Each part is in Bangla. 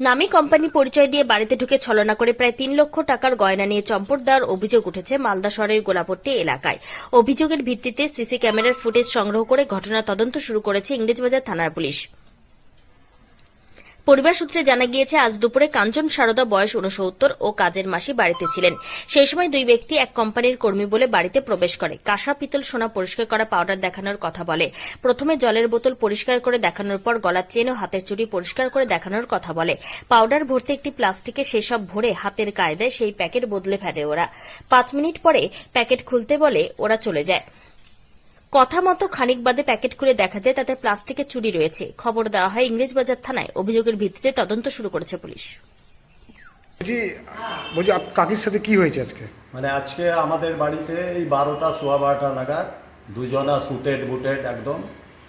নামী কোম্পানি পরিচয় দিয়ে বাড়িতে ঢুকে ছলনা করে প্রায় তিন লক্ষ টাকার গয়না নিয়ে চম্পট দেওয়ার অভিযোগ উঠেছে মালদা শহরের গোলাপট্টি এলাকায়। অভিযোগের ভিত্তিতে সিসি ক্যামেরার ফুটেজ সংগ্রহ করে ঘটনা তদন্ত শুরু করেছে ইংরেজবাজার থানার পুলিশ। পরিবার সূত্রে জানা গিয়েছে, আজ দুপুরে কাঞ্চন সারদা বয়স উনসত্তর ও কাজের মাসি বাড়িতে ছিলেন। সেই সময় দুই ব্যক্তি এক কোম্পানির কর্মী বলে বাড়িতে প্রবেশ করে। কাঁসা পিতল সোনা পরিষ্কার করা পাউডার দেখানোর কথা বলে। প্রথমে জলের বোতল পরিষ্কার করে দেখানোর পর গলার চেন ও হাতের চুড়ি পরিষ্কার করে দেখানোর কথা বলে। পাউডার ভর্তি একটি প্লাস্টিকে সেসব ভরে হাতের কায়দায় সেই প্যাকেট বদলে ফেলে ওরা। পাঁচ মিনিট পরে প্যাকেট খুলতে বলে ওরা চলে যায়। কথা মতো খানিক বাদে প্যাকেট খুলে দেখা যায় তাতে প্লাস্টিকের চুরি রয়েছে। খবর দেওয়া হয় ইংরেজবাজার থানায়। অভিযোগের ভিত্তিতে তদন্ত শুরু করেছে পুলিশ। বলছি বলছি আপ- কাকির সাথে কি হয়েছে আজকে? মানে আজকে আমাদের বাড়িতে এই বারোটা সোয়া বারোটা নাগাদ দুজনা সুটেড বুটেড একদম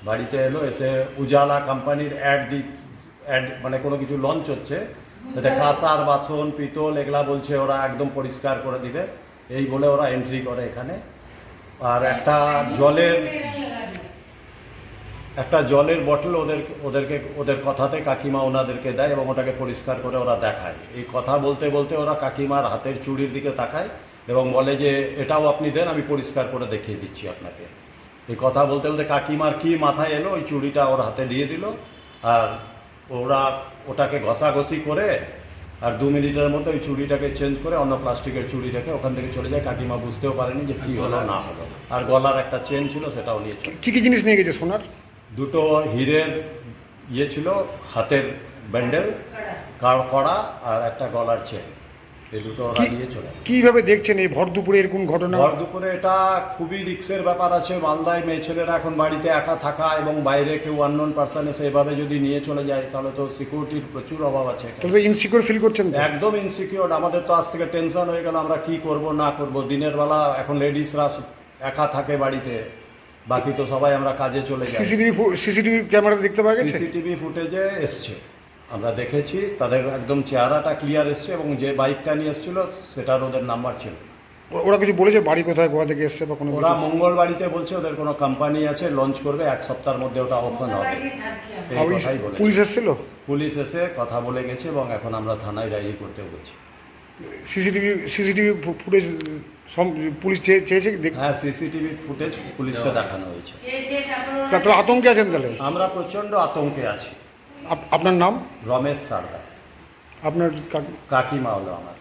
বাড়িতে এলো এসে উজালা কোম্পানির অ্যাড দি অ্যাড মানে কোনো কিছু লঞ্চ হচ্ছে। যাতে কাঁসার বাসন পিতল এগুলা বলছে ওরা একদম পরিষ্কার করে দিবে। এই বলে ওরা এন্ট্রি করে এখানে। আর একটা জলের একটা জলের বটল ওদের ওদেরকে, ওদের কথাতে কাকিমা ওনাদেরকে দেয় এবং ওটাকে পরিষ্কার করে ওরা দেখায়। এই কথা বলতে বলতে ওরা কাকিমার হাতের চুড়ির দিকে তাকায় এবং বলে যে, এটাও আপনি দেন, আমি পরিষ্কার করে দেখিয়ে দিচ্ছি আপনাকে। এই কথা বলতে বলতে কাকিমার কি মাথায় এলো? ওই চুড়িটা ওর হাতে দিয়ে দিল। আর ওরা ওটাকে ঘষাঘষি করে আর দু মিনিটের মধ্যে ওই চুড়িটাকে চেঞ্জ করে অন্য প্লাস্টিকের চুড়ি রেখে ওখান থেকে চলে যায়। কাকিমা বুঝতেও পারেনি যে কি হলো না হলো। আর গলার একটা চেন ছিল সেটাও নিয়ে চলে। কি কি জিনিস নিয়ে গেছে সোনার? দুটো হিরের ইয়ে ছিল হাতের ব্যান্ডেল কড়া। আর একটা গলার চেন এই দুটো ওরা নিয়ে চলে। কীভাবে দেখছেন এই ভর দুপুরে এরকম ঘটনা? ভর দুপুরে এটা খুবই রিক্সের ব্যাপার আছে। মালদায় মেয়ে ছেলেরা এখন বাড়িতে একা থাকা এবং বাইরে কেউ আননোন পার্সন এসে এভাবে যদি নিয়ে চলে যায় তাহলে তো সিকিউরিটির প্রচুর অভাব আছে। তাহলে ইনসিকিউর ফিল করছেন একদম ইনসিকিউর আমাদের তো আজ থেকে টেনশন হয়ে গেল আমরা কি করব না করব। দিনের বেলা এখন লেডিসরা একা থাকে বাড়িতে বাকি তো সবাই আমরা কাজে চলে যাই। সিসিটিভি সিসিটিভি ক্যামেরা দেখতে পাওয়া গেছে? সিসিটিভি ফুটেজে এসছে। আমরা দেখেছি তাদের একদম চেহারাটা ক্লিয়ার এসছে এবং যে বাইকটা নিয়ে এসেছিল সেটার ওদের নাম্বার ছিল। ও- ওরা কিছু বলেছে বাড়ি কোথায় গোয়া থেকে এসছে বা কোনো ওরা মঙ্গল বাড়িতে বলছে ওদের কোনো কোম্পানি আছে লঞ্চ করবে এক সপ্তাহের মধ্যে ওটা ওপেন হবে। এই কথাই বলেছে। পুলিশ এসেছিল? পুলিশ এসে কথা বলে গেছে এবং এখন আমরা থানায় ডায়েরি করতেও গেছি সিসিটিভি সিসিটিভি ফুটেজ পুলিশ চেয়েছে দেখ- হ্যাঁ সিসিটিভি ফুটেজ পুলিশকে দেখানো হয়েছে। আতঙ্কে আছেন তাহলে? আমরা প্রচণ্ড আতঙ্কে আছি। আপনার নাম? রমেশ সারদা। আপনার কাকিমা হলো আমার।